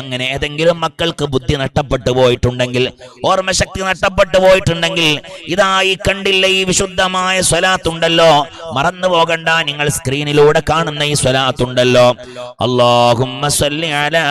അങ്ങനെ ഏതെങ്കിലും മക്കൾക്ക് ബുദ്ധി നഷ്ടപ്പെട്ടു പോയിട്ടുണ്ടെങ്കിൽ ഓർമ്മശക്തി നഷ്ടപ്പെട്ടു പോയിട്ടുണ്ടെങ്കിൽ ഇതായി കണ്ടില്ല ഈ വിശുദ്ധമായ സ്വലാത്തുണ്ടല്ലോ. മറന്നു പോകണ്ട നിങ്ങൾ സ്ക്രീനിലൂടെ കാണുന്ന ഈ സ്വലാത്തുണ്ടല്ലോ. സ്വല്ലി അലാ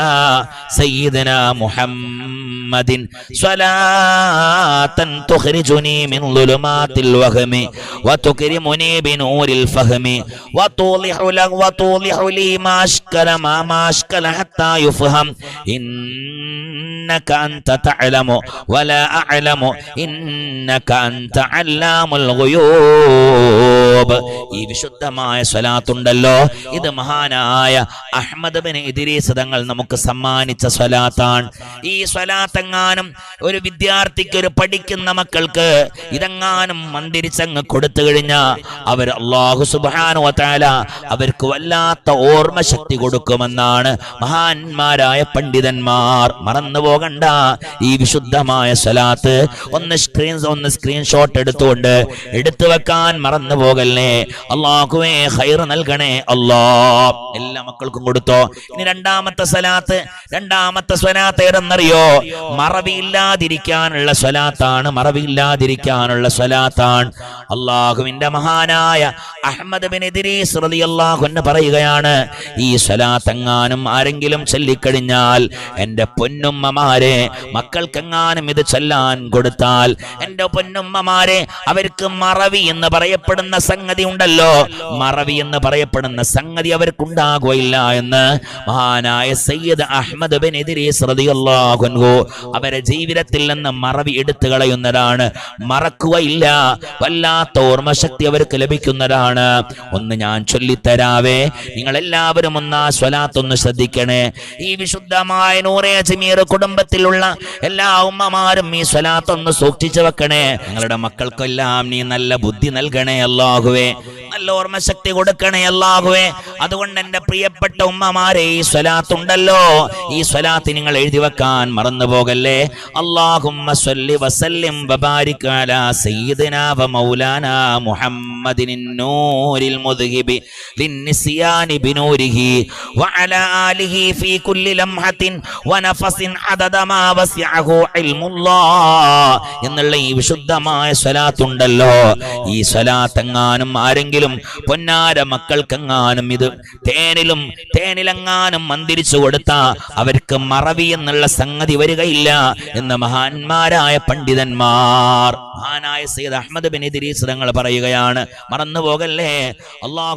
محمد. صلاة تخرجني من ظلمات الوهم وتكرمني بنور الفهم وتوضح لك وتوضح لي ما أشكل ما ما أشكل حتى يفهم. إنك أنت تعلم ولا أعلم. إنك أنت علام الغيوب. ഈ വിശുദ്ധമായ സ്വലാത്തുണ്ടല്ലോ. ഇത് മഹാനായ അഹമ്മദ് ബിൻ ഇദ്രീസ് തങ്ങൾ നമുക്ക് സമ്മാനിച്ച സ്വലാത്താണ്. ഈ സ്വലാത്തെങ്ങാനും ഒരു വിദ്യാർത്ഥിക്ക് ഒരു പഠിക്കുന്ന മക്കൾക്ക് ഇതെങ്ങാനും മന്ദിരിച്ചങ്ങ് കൊടുത്തു കഴിഞ്ഞാൽ അവർ അള്ളാഹു സുബാനു വതാല അവർക്ക് വല്ലാത്ത ഓർമ്മ ശക്തി കൊടുക്കുമെന്നാണ് മഹാന്മാരായ പണ്ഡിതന്മാർ. മറന്നു പോകണ്ട ഈ വിശുദ്ധമായ സ്വലാത്ത്. ഒന്ന് സ്ക്രീൻ ഒന്ന് സ്ക്രീൻഷോട്ട് എടുത്തുകൊണ്ട് എടുത്തു വെക്കാൻ മറന്നു പോകല്ലേ? അള്ളാഹുവേ ഹൈർ നൽകണേ. അള്ളാ എല്ലാ മക്കൾക്കും കൊടുത്തോ. ഇനി രണ്ടാമത്തെ സ്വലാത്ത് രണ്ടാമത്തെ സ്വലാത്ത് ഏതെന്നറിയോ? മറവിയില്ലാതിരിക്കാനുള്ള സ്വലാത്താണ് മറവിയില്ലാതിരിക്കാനുള്ള സ്വലാത്താണ്. അള്ളാഹുവിന്റെ മഹാനായ അഹമ്മദ് ബിൻ ഇദ്രീസ് റളിയല്ലാഹു അൻഹു പറയുകയാണ് ഈ സ്വലാത്തെങ്ങാനും ആരെങ്കിലും ചൊല്ലിക്കഴിഞ്ഞാൽ എന്റെ പൊന്നുമ്മമാരെ മക്കൾക്കെങ്ങാനും ഇത് ചൊല്ലാൻ കൊടുത്താൽ എന്റെ പൊന്നുമ്മമാരെ അവർക്ക് മറവി എന്ന് പറയപ്പെടുന്ന സംഗതി ഉണ്ടല്ലോ. മറവി എന്ന് പറയപ്പെടുന്ന സംഗതി അവർക്കുണ്ടാകുകയില്ല എന്ന് മഹാനായ സയ്യിദ് അഹമ്മദ് ബിൻ ഇദ്രീസ് റളിയല്ലാഹു അൻഹു അവരെ ജീവിതത്തിൽ നിന്ന് മറവി എടുത്തു കളയുന്നതാണ്. മറക്കുകയില്ല. വല്ലാത്ത ഓർമ്മശക്തി അവർക്ക് ലഭിക്കുന്നതാണ്. ഒന്ന് ഞാൻ ചൊല്ലിത്തരാവേ. നിങ്ങൾ എല്ലാവരും ഒന്ന് ആ സ്വലാത്തൊന്ന് ശ്രദ്ധിക്കണേ. ഈ വിശുദ്ധമായ നൂറേ അജ്മീർ കുടുംബത്തിലുള്ള എല്ലാ ഉമ്മമാരും ഈ സ്വലാത്തൊന്ന് സൂക്ഷിച്ചു വെക്കണേ. നിങ്ങളുടെ മക്കൾക്കെല്ലാം നീ നല്ല ബുദ്ധി നൽകണേ അല്ലാഹുവേ. നല്ല ഓർമ്മശക്തി കൊടുക്കണേ അല്ലാഹുവേ. അതുകൊണ്ട് എന്റെ പ്രിയപ്പെട്ട ഉമ്മമാരെ ഈ സ്വലാത്തുണ്ടല്ലോ. ഈ സ്വലാത്ത് നിങ്ങൾ എഴുതി വെക്കാൻ മറന്നു പോകല്ലേ വസല്ലിം അലാ സയ്യിദിനാ മുഹമ്മദിൻ നൂരിൽ എന്നുള്ള ഈ വിശുദ്ധമായ സ്വലാത്തുണ്ടല്ലോ. ഈ സ്വലാത്തെങ്ങാനും ആരെങ്കിലും പൊന്നാര മക്കൾക്കെങ്ങാനും ഇത് തേനിലും തേനിലെങ്ങാനും മന്തിരിച്ചു കൊടുത്ത അവർക്ക് മറവി എന്നുള്ള സംഗതി വരികയില്ല എന്ന് മഹാന്മാരായ പണ്ഡിതന്മാർ മഹാനായ സയ്യിദ് അഹമ്മദ് ബിൻ ഇദ്രീസ് തങ്ങൾ പറയുകയാണ്. മറന്നു പോകല്ലേ അള്ളാഹു